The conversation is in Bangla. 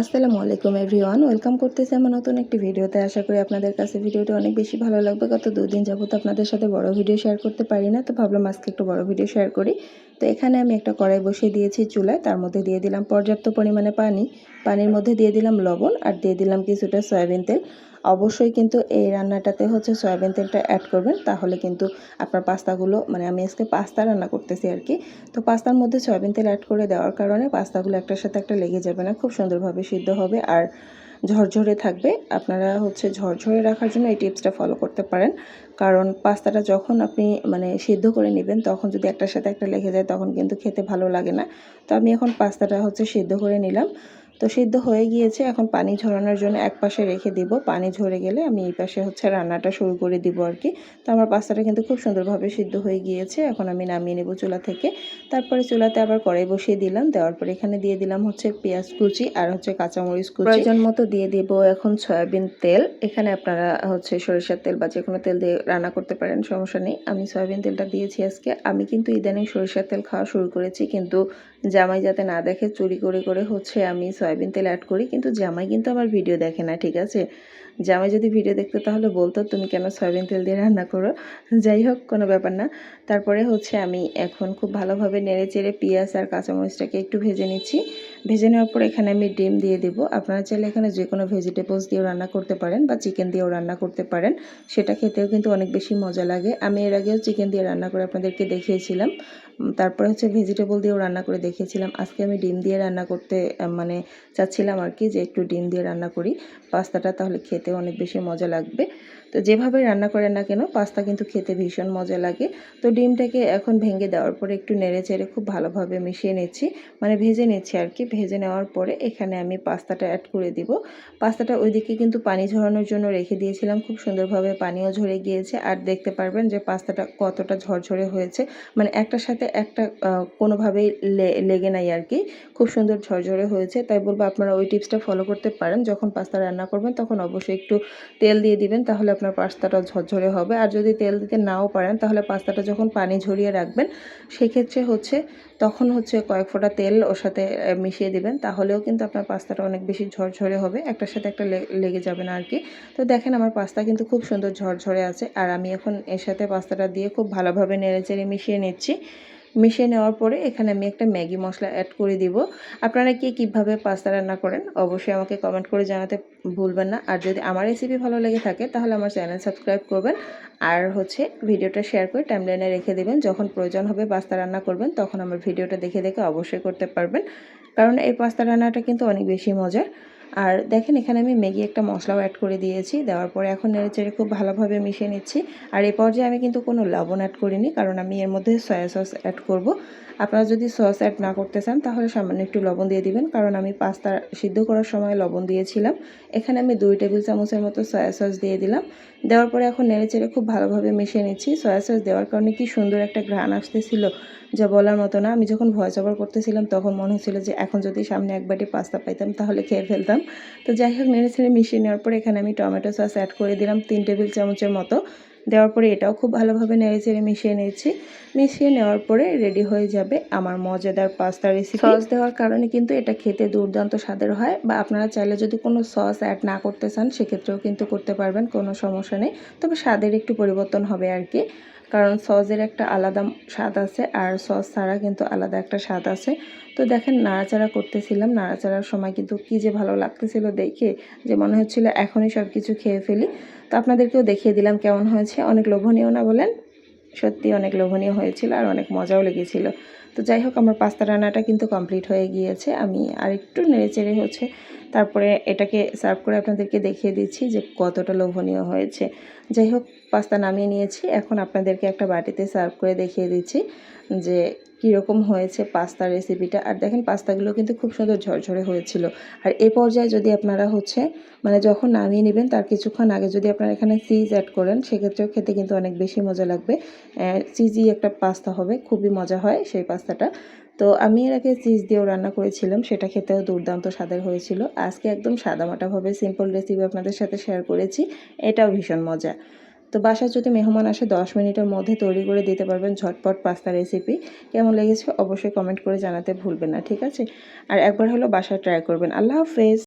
আসসালামু আলাইকুম এভরিওয়ান ওয়েলকাম করতেছি আমার নতুন একটি ভিডিওতে। আশা করি আপনাদের কাছে ভিডিওটা অনেক বেশি ভালো লাগবে। গত দুদিন যাবত আপনাদের সাথে বড় ভিডিও শেয়ার করতে পারি না, তো ভাবলাম আজকে একটু বড় ভিডিও শেয়ার করি। তো এখানে আমি একটা কড়াই বসিয়ে দিয়েছি চুলায়। তার মধ্যে দিয়ে দিলাম পর্যাপ্ত পরিমাণে পানি। পানির মধ্যে দিয়ে দিলাম লবণ আর দিয়ে দিলাম কিছুটা সয়াবিন তেল। অবশ্যই কিন্তু এই রান্নাটাতে হচ্ছে সয়াবিন তেলটা অ্যাড করবেন। তাহলে কিন্তু আপনার পাস্তাগুলো মানে আমি আজকে পাস্তা রান্না করতেছি আর কি, তো পাস্তার মধ্যে সয়াবিন তেল অ্যাড করে দেওয়ার কারণে পাস্তাগুলো একটার সাথে একটা লেগে যাবে না, খুব সুন্দরভাবে সিদ্ধ হবে আর ঝরঝরে থাকবে। আপনারা হচ্ছে ঝরঝরে রাখার জন্য এই টিপসটা ফলো করতে পারেন। কারণ পাস্তাটা যখন আপনি মানে সিদ্ধ করে নেবেন, তখন যদি একটার সাথে একটা লেগে যায়, তখন কিন্তু খেতে ভালো লাগে না। তো আমি এখন পাস্তাটা হচ্ছে সিদ্ধ করে নিলাম। তো সিদ্ধ হয়ে গিয়েছে। এখন পানি ঝরানোর জন্য এক পাশে রেখে দিব। পানি ঝরে গেলে আমি এই পাশে হচ্ছে রান্নাটা শুরু করে দিব আর কি। তো আমার পাস্তাটা কিন্তু খুব সুন্দরভাবে সিদ্ধ হয়ে গিয়েছে। এখন আমি নামিয়ে নেব চুলা থেকে। তারপরে চুলাতে আবার কড়াই বসিয়ে দিলাম। দেওয়ার পর এখানে দিয়ে দিলাম হচ্ছে পেঁয়াজ কুচি আর হচ্ছে কাঁচামরিচ কুচি। প্রয়োজন মতো দিয়ে দেব এখন সয়াবিন তেল। এখানে আপনারা হচ্ছে সরিষার তেল বা যে কোনো তেল দিয়ে রান্না করতে পারেন, সমস্যা নেই। আমি সয়াবিন তেলটা দিয়েছি আজকে। আমি কিন্তু ইদানিং সরিষার তেল খাওয়া শুরু করেছি। কিন্তু জামাই যাতে না দেখে চুরি করে করে হচ্ছে আমি সয়াবিন তেল অ্যাড করি, কিন্তু জামাই কিন্তু আমার ভিডিও দেখে না, ঠিক আছে? জামাই যদি ভিডিও দেখতো তাহলে বলতো, তুমি কেন সয়াবিন তেল দিয়ে রান্না করো? যাই হোক, কোনো ব্যাপার না। তারপরে হচ্ছে আমি এখন খুব ভালোভাবে নেড়ে চেড়ে পেঁয়াজ আর কাঁচামরিচটাকে একটু ভেজে নিচ্ছি। ভেজে নেওয়ার পর এখানে আমি ডিম দিয়ে দেবো। আপনারা চাইলে এখানে যে কোনো ভেজিটেবলস দিয়েও রান্না করতে পারেন বা চিকেন দিয়েও রান্না করতে পারেন। সেটা খেতেও কিন্তু অনেক বেশি মজা লাগে। আমি এর আগেও চিকেন দিয়ে রান্না করে আপনাদেরকে দেখিয়েছিলাম। তারপরে হচ্ছে ভেজিটেবল দিয়েও রান্না করে দেখিয়েছিলাম। আজকে আমি ডিম দিয়ে রান্না করতে মানে চাচ্ছিলাম আর কি যে একটু ডিম দিয়ে রান্না করি। পাস্তাটা তাহলে খেতে অনেক বেশি মজা লাগবে। তো যেভাবে রান্না করেন না কেন, পাস্তা কিন্তু খেতে ভীষণ মজা লাগে। তো ডিমটাকে এখন ভেঙে দেওয়ার পরে একটু নেড়ে চেড়ে খুব ভালোভাবে মিশিয়ে নিচ্ছি। মানে ভেজে নিচ্ছি আর কি। ভেজে নেওয়ার পরে এখানে আমি পাস্তাটা অ্যাড করে দিব। পাস্তাটা ওইদিকে কিন্তু পানি ঝরানোর জন্য রেখে দিয়েছিলাম। খুব সুন্দরভাবে পানিও ঝরে গিয়েছে। আর দেখতে পারবেন যে পাস্তাটা কতটা ঝরঝরে হয়েছে। মানে একটার সাথে একটা কোনোভাবেই লেগে নাই আর কি। খুব সুন্দর ঝরঝরে হয়েছে। তাই বলব আপনারা ওই টিপসটা ফলো করতে পারেন। যখন পাস্তা রান্না করবেন, তখন অবশ্যই একটু তেল দিয়ে দিবেন। তাহলে পাস্তাটা ঝরঝরে হবে। আর যদি তেল দিতে নাও পারেন, তাহলে পাস্তাটা যখন পানি ঝরিয়ে রাখবেন, সেক্ষেত্রে হচ্ছে তখন হচ্ছে কয়েক ফোঁটা তেল ওর সাথে মিশিয়ে দিবেন, তাহলেও কিন্তু আপনার পাস্তাটা অনেক বেশি ঝরঝরে হবে, একটার সাথে একটা লেগে যাবে না আর কি তো দেখেন আমার পাস্তা কিন্তু খুব সুন্দর ঝরঝরে আছে, আর আমি এখন এর সাথে পাস্তাটা দিয়ে খুব ভালোভাবে নেড়ে চেড়ে মিশিয়ে নিচ্ছি। মিশিয়ে নেওয়ার পরে এখানে আমি একটা ম্যাগি মশলা অ্যাড করে দিব। আপনারা কি কীভাবে পাস্তা রান্না করেন অবশ্যই আমাকে কমেন্ট করে জানাতে ভুলবেন না। আর যদি আমার রেসিপি ভালো লেগে থাকে তাহলে আমার চ্যানেল সাবস্ক্রাইব করবেন। আর হচ্ছে ভিডিওটা শেয়ার করে টাইমলাইনে রেখে দেবেন। যখন প্রয়োজন হবে পাস্তা রান্না করবেন তখন আমার ভিডিওটা দেখে দেখে অবশ্যই করতে পারবেন। কারণ এই পাস্তা রান্নাটা কিন্তু অনেক বেশি মজার। আর দেখেন, এখানে আমি ম্যাগি একটা মশলাও অ্যাড করে দিয়েছি। দেওয়ার পরে এখন নেড়ে চেড়ে খুব ভালোভাবে মিশিয়ে নিচ্ছি। আর এই পর্যায়ে আমি কিন্তু কোনো লবণ অ্যাড করিনি, কারণ আমি এর মধ্যে সয়া সস অ্যাড করব। আপনারা যদি সস অ্যাড না করতে চান, তাহলে সামান্য একটু লবণ দিয়ে দিবেন, কারণ আমি পাস্তা সিদ্ধ করার সময় লবণ দিয়েছিলাম। এখানে আমি দুই টেবিল চামচের মতো সয়া সস দিয়ে দিলাম। দেওয়ার পরে এখন নেড়ে চেড়ে খুব ভালোভাবে মিশিয়ে নিচ্ছি। সয়া সস দেওয়ার কারণে কি সুন্দর একটা ঘ্রাণ আসতেছিল, যা বলার মতো না। আমি যখন ভয়েস ওভার করতেছিলাম, তখন মনে হচ্ছিল যে, এখন যদি সামনে এক বাটি পাস্তা পাইতাম, তাহলে খেয়ে ফেলতাম। তো যাই হোক নেড়ে ছেড়ে মিশিয়ে নেওয়ার পরে এখানে আমি টমেটো সস অ্যাড করে দিলাম তিন টেবিল চামচের মতো। দেওয়ার পরে এটাও খুব ভালোভাবে নেড়ে চেড়ে মিশিয়ে নিয়েছি। মিশিয়ে নেওয়ার পরে রেডি হয়ে যাবে আমার মজাদার পাস্তা রেসিপি সস দেওয়ার কারণে কিন্তু এটা খেতে দুর্দান্ত স্বাদের হয় বা আপনারা চাইলে যদি কোনো সস অ্যাড না করতে চান সেক্ষেত্রেও কিন্তু করতে পারবেন কোনো সমস্যা নেই। তবে স্বাদের একটু পরিবর্তন হবে আর কি। কারণ সসের একটা আলাদা স্বাদ আছে আর সস ছাড়া কিন্তু আলাদা একটা স্বাদ আছে। তো দেখেন নাড়াচাড়া করতেছিলাম, নাড়াচাড়ার সময় কিন্তু কী যে ভালো লাগতেছিল দেখে যে মনে হচ্ছিল এখনই সব কিছু খেয়ে ফেলি। তো আপনাদেরকেও দেখিয়ে দিলাম কেমন হয়েছে, অনেক লোভনীয় না বলেন? সত্যি অনেক লোভনীয় হয়েছিল আর অনেক মজাও লেগেছিল। তো যাই হোক, আমার পাস্তা রান্নাটা কিন্তু কমপ্লিট হয়ে গিয়েছে। আমি আর একটু নেড়ে চেড়ে হচ্ছে তারপরে এটাকে সার্ভ করে আপনাদেরকে দেখিয়ে দিচ্ছি যে কতটা লোভনীয় হয়েছে। যাই হোক, পাস্তা নামিয়ে নিয়েছি। এখন আপনাদেরকে একটা বাটিতে সার্ভ করে দেখিয়ে দিচ্ছি যে কীরকম হয়েছে পাস্তার রেসিপিটা। আর দেখেন, পাস্তাগুলো কিন্তু খুব সুন্দর ঝরঝরে হয়েছিল। আর এ পর্যায়ে যদি আপনারা হচ্ছে মানে যখন নামিয়ে নেবেন, তার কিছুক্ষণ আগে যদি আপনারা এখানে চিজ অ্যাড করেন, সেক্ষেত্রেও খেতে কিন্তু অনেক বেশি মজা লাগবে। চিজি একটা পাস্তা হবে, খুবই মজা হয় সেই পাস্তাটা। তো আমি এর আগে চিজ দিয়েও রান্না করেছিলাম, সেটা খেতেও দুর্দান্ত স্বাদের হয়েছিল। আজকে একদম সাদামাটাভাবে সিম্পল রেসিপি আপনাদের সাথে শেয়ার করেছি, এটাও ভীষণ মজা। তো বাসায় যদি মেহমান আসে, দশ মিনিটের মধ্যে তৈরি করে দিতে পারবেন ঝটপট পাস্তা রেসিপি কেমন লেগেছে অবশ্যই কমেন্ট করে জানাতে ভুলবেন না, ঠিক আছে? আর একবার হলো বাসায় ট্রাই করবেন। আল্লাহ হাফেজ!